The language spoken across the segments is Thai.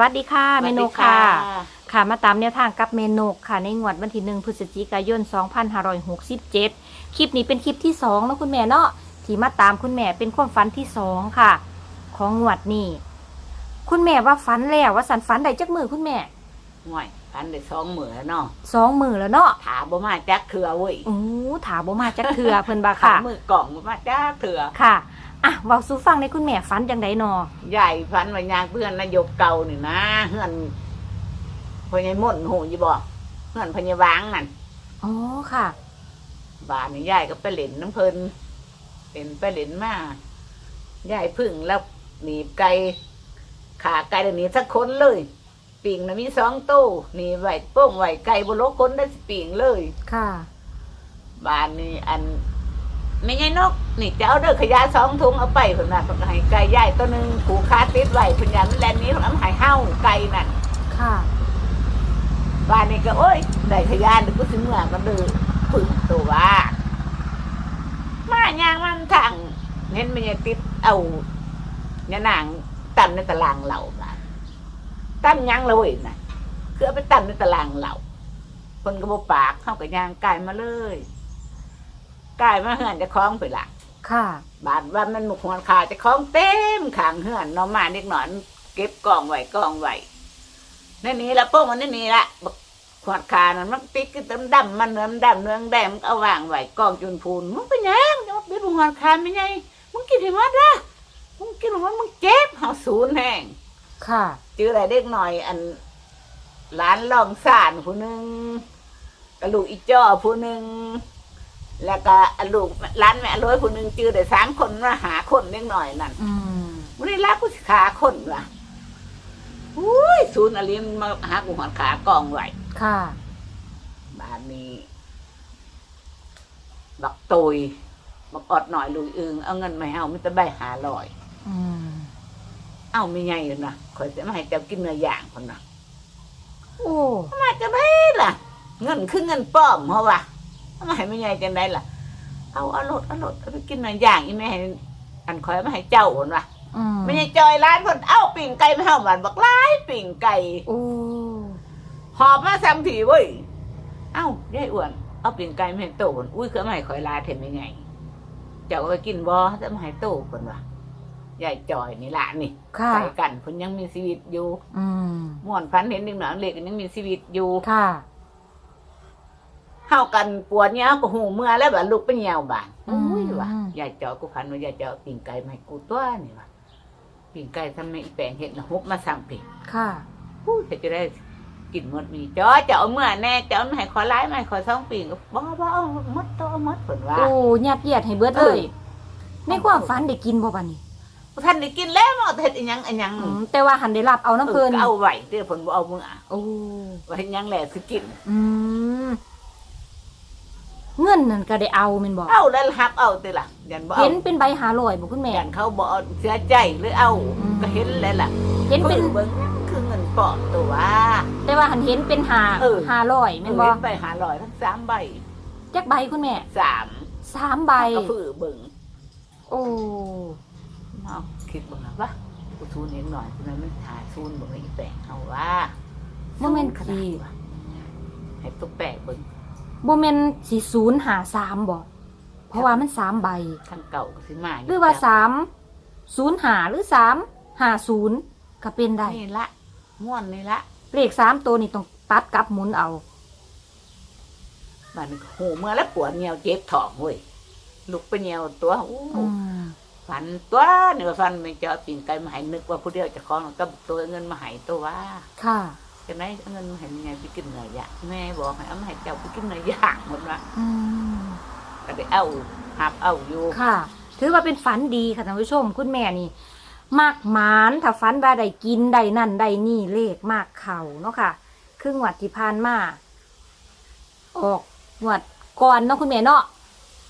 สวัสดีค่ะเมนูสวัสดีค่ะ ค่ะมาตามแนวทางกับเมนูค่ะ ในงวดวันที่หนึ่งพฤศจิกายน 2567 คลิปนี้เป็นคลิปที่สองเนาะคุณแม่เนาะที่มาตามคุณแม่เป็นความฝันที่สองค่ะ ของงวดนี้คุณแม่ว่าฝันแล้วว่าสันฝันได้จักมือคุณแม่ห่วยพันได้สองหมื่นเนาะสองมือแล้วเนาะถาบ่มาจักเถื่อเว้ยโอ้ถาบ่มาจักเถื่อเพิ่นบาขาค่ะมือกล่องบ่มาจักเถื่อค่ะ อะเว้าสู่ฟังในคุณแม่ฝันจังไดนอใหญ่พันว่ายางเพื่อนนายกเก่านี่นะเฮือนพญายม่นโหอยู่บ่เฮือนพญาวางนั่นอ๋อค่ะบ้านนี่ยายก็ไปเล่นน้ำเพิ่นเล่นไปเล่นมายายพึ่งแล้วหนีบไก่ขาไก่เดี๋ยวนี้สักคนเลย ปิ่งนะมีสองตู้หนีไหวโป้งไหวไก่บนรถคนได้สิปิ่งเลย ค่ะบ้านนี่อัน ไม่ใช่นกนี่จะเอาเด้อขยะสองถุงเอาไปผลน่ะเพิ่นก็ให้ไก่ใหญ่ตัวหนึ่งผูกคาติดไว้เพิ่นยันแลนนี้เพิ่นเอามาให้เฮาไก่นั่นค่ะบ้านนี่ก็โอ้ยได้ขยะเดี๋ยวกูสิเมื่อก็เดือพึ่งตัวว่ามาย่างมันทางเห็นมันยังติดเอาเนี่ยนางตั้นในตารางเหล่าบ้านตั้นยังเลยน่ะคือเอาไปตั้นในตารางเหล่าเพิ่นก็บ่ปากเข้ากับย่างไก่มาเลย ไก่มาเฮือนจะคล้องไปละค่ะ บาดว่ามันหมุกหัวขาจะคล้องเต็มขางเฮือนเน้องมาเด็กหนอน เก็บกองไว้กองไว้ในนี้ละโป้งมันในนี้ละบักหัวขานั้นมันติดก็เต็มดำมันเนื้อมดำเนื้อแดงมันเอาวางไว้กองจุนพูนมึงเป็นหยังจะมาเป็นหัวขาไม่ไงมึงกินให้หมดละมึงกินให้หมดมึงเจ็บเฮาศูนย์แห้งค่ะจื้ออะไรเด็กหน่อย อันร้านลองสานผู้หนึ่งกระลูกอีจ้อผู้หนึ่ง แล้วก็อันลูกร้านแม่ร้อยผู้หนึ่งจื้อได้สามคนมาหาคนเด็กหน่อยนั่นอืมวันนี้รักกูสิขาคนว่ะอุ้ยศูนย์อลิมมาหากูหันขากองไว้ค่ะบ้านนี้บักโตยบักอดหน่อยลุยอึงเอาเงินมาให้เอาไม่ต้องใบหาลอย อืมเอาไม่ไงอยู่นะคอยจะมาให้เจ้ากินเนื้อย่างคนนะโอ้มาจะได้ล่ะ เงินคือเงินป้อมเพราะว่า ทำไมไม่ไงจะได้ล่ะ เอาเอารถเอารถเอาไปกินเนื้อย่างอีแม่ให้อันคอยมาให้เจ้าคนว่ะอืมไม่ใช่จอยร้านคนเอ้าปิ่งไก่มาให้หวานบักร้ายปิ่งไก่ โอ้หอบมาซ้ำทีเว้ย เอ้ายายอ้วน เอาปิ่งไก่มาให้โตคนอุ้ยคือไม่ให้คอยลาเทมยังไง เจ้าก็ไปกินบ่จะมาให้โตคนวะยายจอยนี่ละนี่ค่ะ ใส่กันคนยังมีชีวิตอยู่อืมม่วนพันเห็นหนึ่งหนังเล็กยังมีชีวิตอยู่ ค่ะ เข้ากันปวดเนี้ยก็หูเมื่อแล้วแบบลูกเป็นเหี่ยวบานอืมอุ้ยวะยายจอยกูพันว่ายายจอยเอาปิ่งไก่มาให้กูตัวนี่วะปิ่งไก่ทำไมอีแปลงเห็ดละฮุบมาสั่งปิ่งค่ะพูดจะได้กินหมดมีจอยจะเอาเมื่อแน่จะเอาให้ขอร้ายมาให้ขอสองปิ่งก็บ่บ่เอาหมดตัวเอาหมดผลว่าโอ้ยัดเยียดให้เบิดเลยในความฝันได้กินบ่บัดนี้ท่านได้กินแล้วเนาะเฮ็ดอีหยังอีหยังอืมแต่ว่าหันได้รับเอาน้ำเพิ่นออก็เอาไว้เด้อผลบ่เอาเมื่อโอ้ไว้เฮ็ดหยังแหละสิกินอืม เงินนั่นก็ได้เอาแม่นบ่เอาแล้วหักเอาติล่ะยันบ่เอาเห็นเป็นใบหาลอยบ่คุณแม่ ยันเขาบ่เอาเสียใจหรือเอาอืม ก็เห็นแล้วล่ะเห็นเป็นบิ่งเบิ่งคือเงินปลอมตัวว่าแต่ว่าหันเห็นเป็นหาเออ หาลอยแม่นบ่เห็นไปหาร้อยทั้งสามใบจักใบคุณแม่สามสามใบ ก็ฝือเบิ่งโอ้เอาคิดเบิ่งนะว่ากูซูนเห็นหน่อยกูนั้นมันหาซูนเบิ่งอีแปลงเอาว่า บ่แม่นขสินาดวะให้ตุ๊กแปะเบิ่ง บ่แม่นสิศูนย์หาสามบ่เพราะว่ามันสามใบ ทางเก่าก็สิมายู่หรือว่าสามศูนย์หาหรือสามหาศูนย์ก็เป็นได้ นี่ละม่วนนี่ละเลขสามตัวนี่ต้องตัดกลับหมุนเอามันโหเมื่อแล้วปวดเงียวเจ็บท้องเว้ยลุกไปเงียวตัวอู้อืมฝันตัวนี่ว่าฝันไม่เจอปิ่งไก่มาให้นึกว่าผู้เดียวจะคล้องก็ตัวเงินมาให้ตัวว่า ค่ะ จะไหนเอาเงินมาให้ยังไงไปกินเนื้อย่างแม่บอกให้เอามาให้เจ้าไปกินเนื้อย่างหมดว่าอืมก็ได้เอาหับเอาอยู่ค่ะ ถือว่าเป็นฝันดีค่ะท่านผู้ชม คุณแม่นี่มากหมานถ้าฝันว่าได้กินได้นั่นได้นี่เลขมากเข่าเนาะค่ะครึ่งวัดที่ผ่านมาออกงวัดก่อนเนาะคุณแม่เนาะ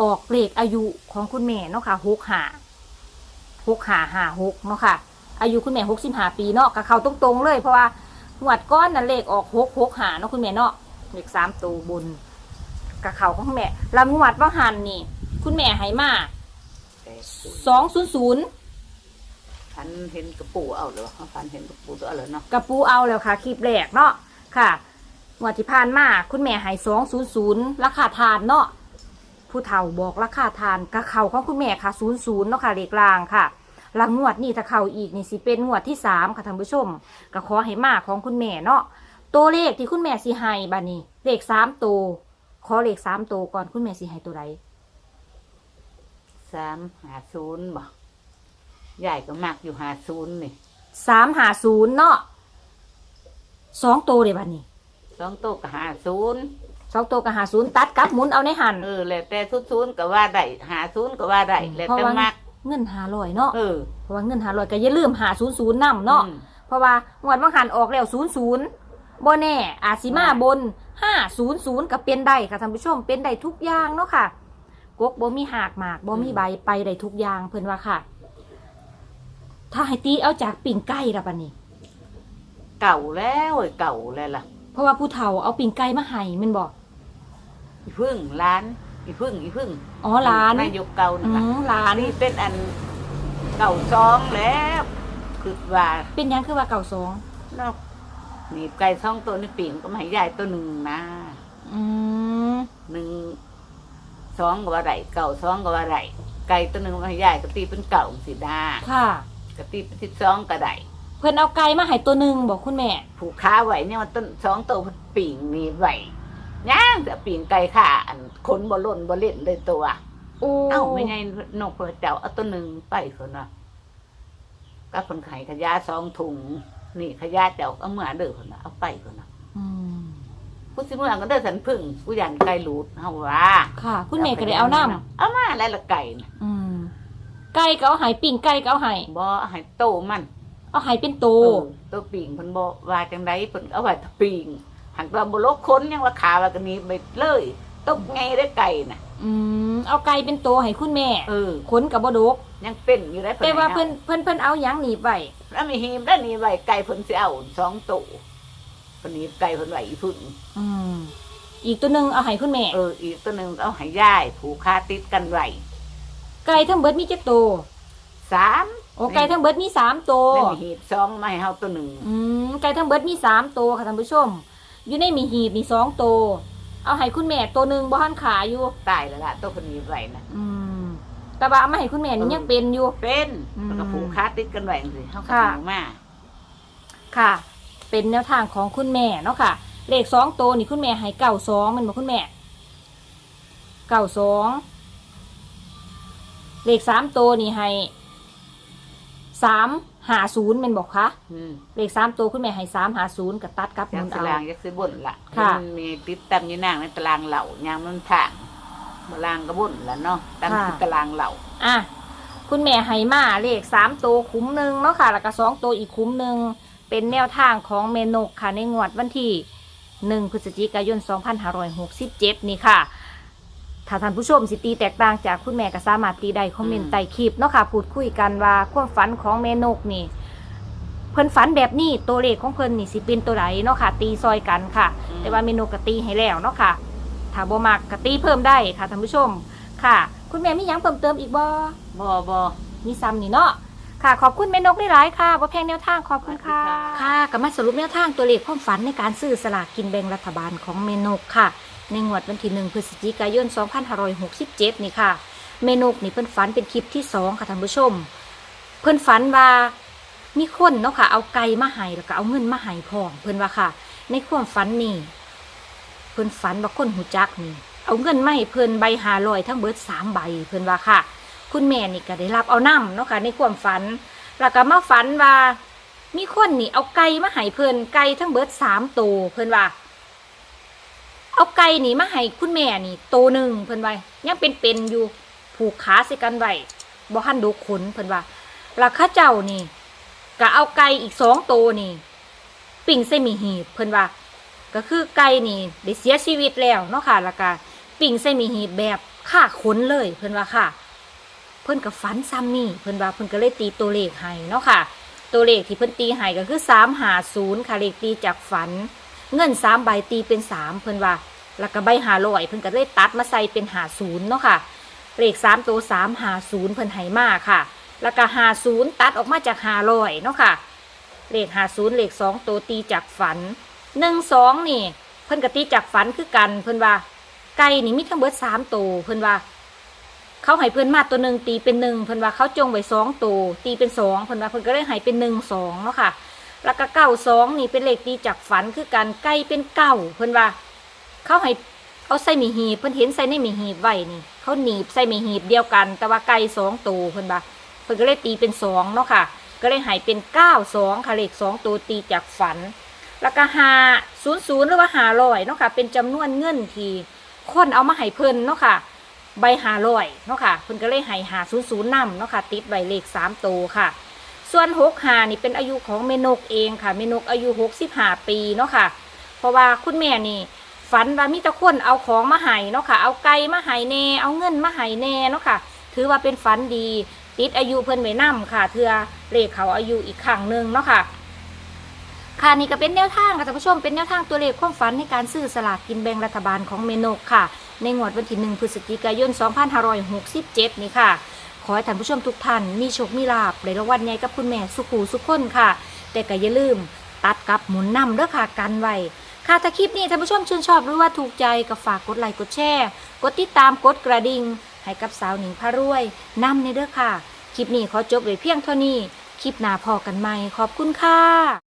ออกเลขอายุของคุณแม่เนาะค่ะหกหาหกหาหาหกเนาะค่ะ อายุคุณแม่หกสิบห้าปีเนาะกับเขาตรงๆเลยเพราะว่า หวดก้อนนั่นเลขออกหกหกหาเนาะคุณแม่เนาะเลขสามตัวบนกับเขาของคุณแม่ลำงวดว่าหันนี่ คุณแม่ให้มาแต่ศูนย์สองศูนย์ศูนย์ฝันเห็นกระปูเอาเหรอฝันเห็นกระปูตัวเอาเหรอเนาะกระปูเอาแล้วค่ะคลิปแรกเนาะค่ะงวดที่ผ่านมาคุณแม่ใหายสองศูนย์ศูนย์ราคาทานเนาะผู้เฒ่าบอกราคาทานกระเข่าของคุณแม่ค่ะศูนย์ศูนย์เนาะค่ะเลขลางค่ะแลังงวดนี่ถ้าเข่าอีกนี่สิเป็นงวดที่สามค่ะท่านผู้ชมก็ขอให้มาของคุณแม่เนาะตัวเลขที่คุณแม่สิให้บานี้เลขสามตัวขอเลขสามตัวก่อนคุณแม่สิให้ตัวใดสามหาศูนย์บ่ใหญ่ก็มักอยู่หาศูนย์นี่สามหาศูนย์เนาะสองตัวเลยบานี้สองโต๊ะก็หาศูนย์สองตัวกับหาศูนย์ตัดกลับหมุนเอาในหันเออแล้วแต่ทุศูนย์ก็ว่าได้หาศูนย์ก็ว่าได้แล้วเพราะแต่ว่ามัก เงินหาลอยเนาะเออเพราะว่าเงินหาลอยก็อย่าลืมหาศูนย์ศูนย์นำเนาะอืมเพราะว่างวดบางหันออกแล้วศูนย์ศูนย์บนแน่อาจสิมาบนห้าศูนย์ศูนย์กับเป็นได้ค่ะท่านผู้ชมเป็นได้ทุกอย่างเนาะค่ะกกบ่มีหากหมากบ่มีใบไปได้ทุกอย่างเพิ่นว่าค่ะ ถ้าให้ตีเอาจากปิ่งไก่ละปะนี่เก่าแล้วเว้ยเก่าแล้วล่ะ เพราะว่าผู้เฒ่าเอาปิ่งไก่มาให้แมันบอกอีพึ่งร้าน อีพึ่งอีพึ่งอ๋อหลานนายกเก่าอืนี่ล่ะมหลาอันนนี้เป็นอันเก่าซองแล้วคือว่าเป็นหยังคือว่าเก่าสองเนาะนี่ไก่สองตัวนี่ปิ่งก็มาให้ยายตัวหนึ่งนะอืมหนึ่งสองก็ว่าไรเก่าสองก็ว่าไรไก่ตัวหนึ่งมาให้ยายก็ตีเป็นเก่าสิดาค่ะ ก็ตีเป็นสิบสองก็ได้เพิ่นเอาไก่มาให้ตัวหนึ่งบอกคุณแม่ผูกขาไว้เนี่ยมันต้นสองตัวมันปิ่งนี่ไว้ ย่างแต่ปิ่งไก่ขาอันคนบ่ล่นบ่เล่นเลยตัว โอ้เอ้าไม่ไงนกพระเจ้าเอาตัวหนึ่งไปคนน่ะก็คนไข่ขยะสองถุงนี่ขยะเจ้าเอาเมื่อเด้อคนน่ะเอาไปคนน่ะอืมกูสิเมื่อก็เด้อสันพึ่งกูยันไก่หลุดเฮาว่าค่ะ คุณแม่ก็ได้เอาน้ำเอามาแล้วละไก่น่ะอืมไก่ก็เอาใหายปิ่งไก่ก็เอาใหายบ่ให้โตมัน เอาใหายเป็นโตเออตัวปิ่งเพิ่นบ่ว่าจังไดเพิ่นเอาไว้ถ้าปิ่ง หักว่าบ่ลกคนยังว่าขาว่ากันนี้ไปเลยตกไงได้ไก่น่ะ อืมเอาไก่เป็นโตให้คุณแม่เออ ขนกับบดกยังเป็นอยู่ได้แต่ว่าให้เพิ่นเพิ่นเพิ่นเอาหยังหนีบไว้แล้วมีหีมได้นี่ไว้ไก่เพิ่นสิเอาสองตัวเพิ่นหนีบไก่เพิ่นไว้อีพึ่งอืมอีกตัวหนึ่งเอาให้คุณแม่ เอออีกตัวหนึงเอาให้ยายผูกคาติดกันไว้ไก่ทั้งเบิดมีจักโตวสามโอ้ไก่ทั้งเบิดมีสามโตวแล้วมีหีบสองมาให้เฮาตัวหนึ่ง อืมไก่ทั้งเบิดมีสามโตวค่ะท่านผู้ชม อยู่ในมีหีบมีสองโตวเอาให้คุณแม่ตัวหนึ่งบ่ทันขาอยู่ ตายแล้วล่ะตัวเพิ่นหนีบไว้น่ะอืมแต่ว่าเอามาให้คุณแม่นี่ยังเป็นอยู่ เป็นอืมแล้วก็ผูกคาติดกันไว้จังซี่เฮาก็ค่ะถึงมาค่ะ เป็นแนวทางของคุณแม่เนาะค่ะ เลขสองตัวนี่คุณแม่ให้เก่าสองมันบอกคุณแม่เก่าสองเลขสามตัวนี่ให้สาม หาศูนย์มันบอกคะอืมเลขสามตัวคุณแม่ให้สามหาศูนย์กับตัดกับหยัมุงนตาเอารางยักซื้อบ่นล่ะค่ะ มันมีติดตามอยู่นางในตารางเหล่ายางมันทางตารางก็บ่นล่ะเนาะตั้งคือตารางเหล่าอะคุณแม่ให้มาเลขสามตัวคุ้มหนึ่งเนาะค่ะ แล้วก็สองตัวอีกคุ้มหนึ่งเป็นแนวทางของเมนกค่ะในงวดวันที่หนึ่งพฤศจิกายน 2567 นี่ค่ะ ถ้าท่านผู้ชมสิตีแตกต่างจากคุณแม่ก็สามารถตีได้คอมเมนต์ใต้คลิปเนาะค่ะพูดคุยกันว่าความฝันของเมนกนี่ เพิ่นฝันแบบนี้ตัวเลขของเพิ่นนี่สิเป็นตัวไหนเนาะค่ะ ตีซอยกันค่ะ อืม แต่ว่าเมนกก็ตีให้แล้วเนาะค่ะถ้าบ่มักก็ตีเพิ่มได้ค่ะท่านผู้ชมค่ะ คุณแม่มีหยังเพิ่มเติมอีกบ่บ่บ่มีซ้ำนี่เนาะค่ะ ขอบคุณแม่นกได้หลายๆค่ะว่าแพงแนวทางขอบคุณค่ะ ขอบคุณค่ะ ค่ะก็มาสรุปแนวทางตัวเลขความฝันในการซื้อสลากกินแบ่งรัฐบาลของแม่นกค่ะ ในงวดวันที่หนึ่งพฤศจิกายน 2567 นี่ค่ะแม่นกนี่เพิ่นฝันเป็นคลิปที่สองค่ะท่านผู้ชม เพิ่นฝันว่ามีคนเนาะค่ะ เอาไก่มาให้แล้วก็เอาเงินมาให้พร้อเพิ่นว่าค่ะ ในความฝันนี่เพิ่นฝันว่าคนหูจักนี่ เอาเงินมาให้เพิ่นใบหาลอยทั้งเบิดสามใบเพิ่นว่าค่ะ คุณแม่นี่ก็ได้รับเอาน้ำเนาะค่ะในความฝัน แล้วก็มาฝันว่ามีคนนี่เอาไก่มาให้เพิ่นไก่ทั้งเบิดสามตัวเพิ่นว่า เอาไก่นี่มาให้คุณแม่นี่โตหนึ่งเพิ่นว่ายังเป็นเป็นๆอยู่ผูกขาใส่กันไว้บ่ทันดูขนเพิ่นว่าแล้วเข้าเจ้านี่ก็เอาไก่อีกสองโตนี่ ปิ่งใส่หมีหีบเพิ่นว่า ก็คือไก่นี่ได้เสียชีวิตแล้วเนาะค่ะแล้วก็ปิ่งใส่หมีหีบแบบฆ่าขนเลยเพิ่นว่าค่ะ เพิ่นกับฝันซ้ำนี่เพิ่นว่าเพิ่นก็เลยตีตัวเลขให้เนาะค่ะ ตัวเลขที่เพิ่นตีให้ก็คือสามหาศูนย์ค่ะเลขตีจากฝัน เงินสามใบตีเป็นสามเพิ่นว่าแล้วก็ใบหาลอยเพิ่นก็เลยตัดมาใส่เป็นหาศูนย์เนาะค่ะเลขสามตัวสามหาศูนย์เพิ่นให้มาค่ะ แล้วก็หาศูนย์ตัดออกมาจากหาลอยเนาะค่ะเลขหาศูนย์เลขสองตัวตีจากฝันหนึ่งสองนี่ เพิ่นกตีจากฝันคือกันเพิ่นว่า ไก่นี่มีทั้งเบิดสามตัวเพิ่นว่า เขาให้เพิ่อนมาตัวหนึ่งตีเป็นหนึ่งเพิ่นว่าเขาจงไว้สองตัวตีเป็นสองเพิ่นว่าเพิ่นก็เลยให้เป็นหนึ่งสองเนาะค่ะ แล้วก็เก้าสองนี่เป็นเลขตีจากฝันคือกันไก่เป็นเก้าเพิ่นว่า เขาให้เอาใส่หมีหีบเพิ่นเห็นใส่ในหมีหีบไว้นี่ เขาหนีบใส่หมีหีบเดียวกัน แต่ว่าไก่สองตัวเพิ่นว่าเพิ่นก็เลยตีเป็นสองเนาะค่ะ ก็เลยให้เป็นเก้าสองค่ะเลขสองตัวตีจากฝัน แล้วก็หาศูนย์ศูนย์หรือว่าหาลอยเนาะค่ะ เป็นจำนวนเงินทีคนเอามาให้เพิ่นเนาะค่ะใบหาลอยเนาะค่ะเพิ่นก็เลยให้หาศูนย์ศูนย์นำเนาะค่ะ ติดใบเลขสามตัวค่ะ ส่วนหกหานี่เป็นอายุของเมนกเองค่ะ เมนกอายุหกสิบห้าปีเนาะค่ะ เพราะว่าคุณแม่นี่ ฝันว่ามีตะคนเอาของมาให้เนาะค่ะ เอาไก่มาให้แน่ เอาเงินมาให้แน่เนาะค่ะ ถือว่าเป็นฝันดี ติดอายุเพิ่นไว้นํค่ะ เทือเลขเขาอายุอีกครั้งหนึ่งเนาะค่ะค่ะนี่ก็เป็นแนวทางค่ะท่านผู้ชมเป็นแนวทางตัวเลขความฝันในการซื้อสลากกินแบ่งรัฐบาลของเมนกค่ะ ในงวดวันที่1พฤศจิกายน 2567 นี่ค่ะ ขอให้ท่านผู้ชมทุกท่านมีโชคมีลาภในรางวัลใหญ่กับคุณแม่สุขูสุขคนค่ะ แต่ก็อย่าลืมตัดกับหมุนนำเด้อค่ะกันไว้ค่ะถ้าคลิปนี้ท่านผู้ชมชื่นชอบหรือว่าถูกใจก็ฝากกดไลค์กดแชร์กดติดตามกดกระดิ่งให้กับสาวหนิงพารวยนำในเด้อค่ะ คลิปนี้ขอจบไว้เพียงเท่านี้ คลิปหน้าพอกันใหม่ขอบคุณค่ะ